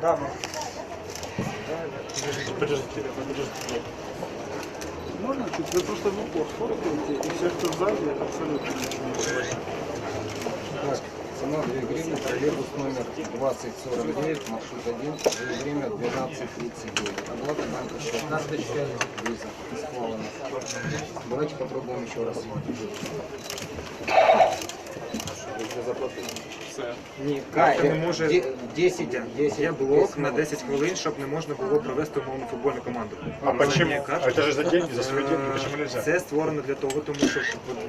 Да, ну. Можно чуть? Вы просто в упор сфоткаете, и все, кто сзади, абсолютно ничего не говорит. Так, цена 2 гривны, троллейбус номер 2049, маршрут 1, время 12.39. Оплата банка счет. Карточка, виза, схвалена. Давайте попробуем еще раз. Ні, А, не може 10, 10, Є блок на 10 хвилин, щоб не можна було провести умовну футбольну команду. А почему? А это же за деньги, за свои деньги, почему нельзя? Це створено для того, тому що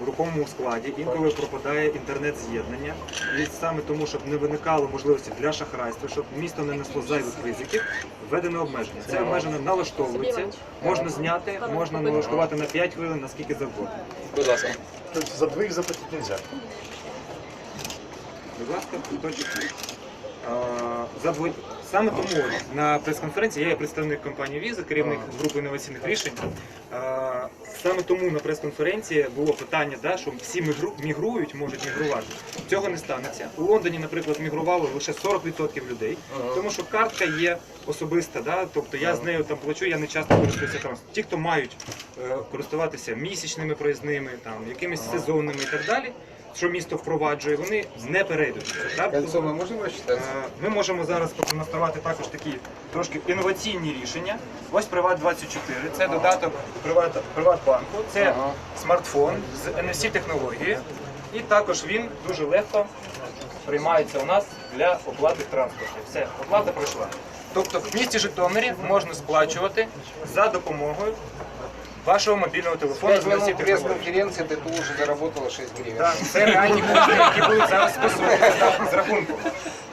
в рухомому складі інколи пропадає інтернет-з'єднання. І саме тому, щоб не виникало можливості для шахрайства, щоб місто не несло зайвих ризиків, введено обмеження. Це обмеження налаштовується, можна зняти, можна налаштувати на 5 хвилин, наскільки завгодно. Будь ласка. То есть за двоих заплатить нельзя. Будь ласка, квиточок. Забудь. Саме тому на прес-конференції я є представник компанії Віза, керівник групи інноваційних рішень. Саме тому на прес-конференції було питання, да, що всі мігру- мігрують, можуть мігрувати. Цього не станеться. У Лондоні, наприклад, мігрувало лише 40% людей, тому що картка є особиста, да, тобто я з нею там плачу, я не часто користуюся транспортом. Ті, хто мають е, користуватися місячними проїзними, там якимись сезонними і так далі, що місто впроваджує, вони не перейдуть. так? Кольцо мы можем рассчитать? Е, Ми можемо зараз продемонструвати також такі трошки інноваційні рішення. Ось Приват 24 це додаток Приват, Приватбанку, це Ага. смартфон з NFC технологією. І також він дуже легко приймається у нас для оплати транспорту. Все, оплата пройшла. Тобто в місті Житомирі можна сплачувати за допомогою вашого мобільного телефону 5 з минут пресс-конференции, ты тут уже заработала 6 гривен. Так, це реальні кошти, які будуть зараз списуватися з рахунку.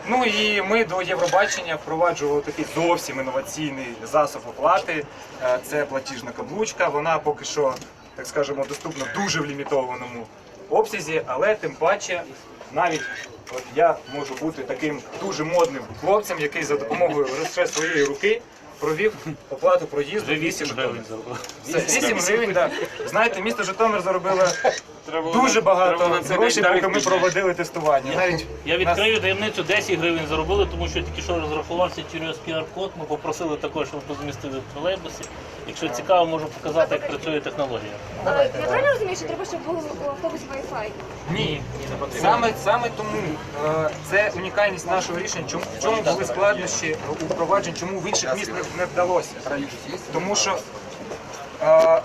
Ну і ми до Євробачення впроваджували такий зовсім інноваційний засіб оплати. Е, Це платіжна каблучка. Вона поки що, так скажемо, доступна дуже в лімітованому обсязі, але тим паче навіть от я можу бути таким дуже модним хлопцем, який за допомогою лише своєї руки провів оплату проїзду 8 гривень. Все, 8 гривень, так. Знаєте, місто Житомир заробило дуже багато грошей, поки ми проводили тестування. Навіть Я відкрию таємницю 10 гривень заробили, тому що тільки що розрахувався через QR-код. Ми попросили також, щоб розмістили в тролейбусі. Якщо цікаво, можу показати, як працює технологія. Я правильно розумію, що треба, щоб був у автобусі Wi-Fi? ні, саме саме тому е, це унікальність нашого рішення. Чому в чому були складнощі у впровадженні, чому в інших міст не, вдалося? Тому що е,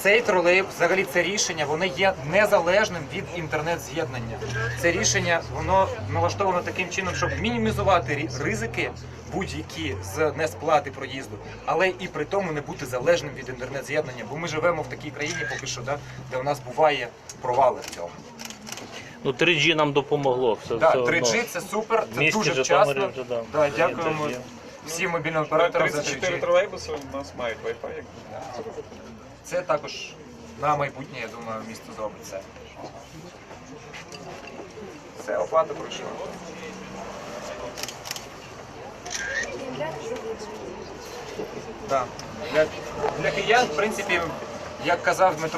цей тролейбус, взагалі це рішення, воно є незалежним від інтернет-з'єднання. Це рішення воно налаштовано таким чином, щоб мінімізувати ризики будь-які з несплати проїзду, але і при тому не бути залежним від інтернет-з'єднання. Бо ми живемо в такій країні, поки що, да, де у нас буває провали в цьому. Ну 3G нам допомогло. Все, Да, все 3G це супер, це Місті дуже Житомирі вчасно. вже, да. Да, дякуємо 3G. всім мобільним операторам за 34 3G. тролейбуси у нас мають Wi-Fi. Це також на майбутнє, я думаю, місто зробить це. Все, оплата пройшла. Да. Для, для киян, в принципі, як казав Дмитро.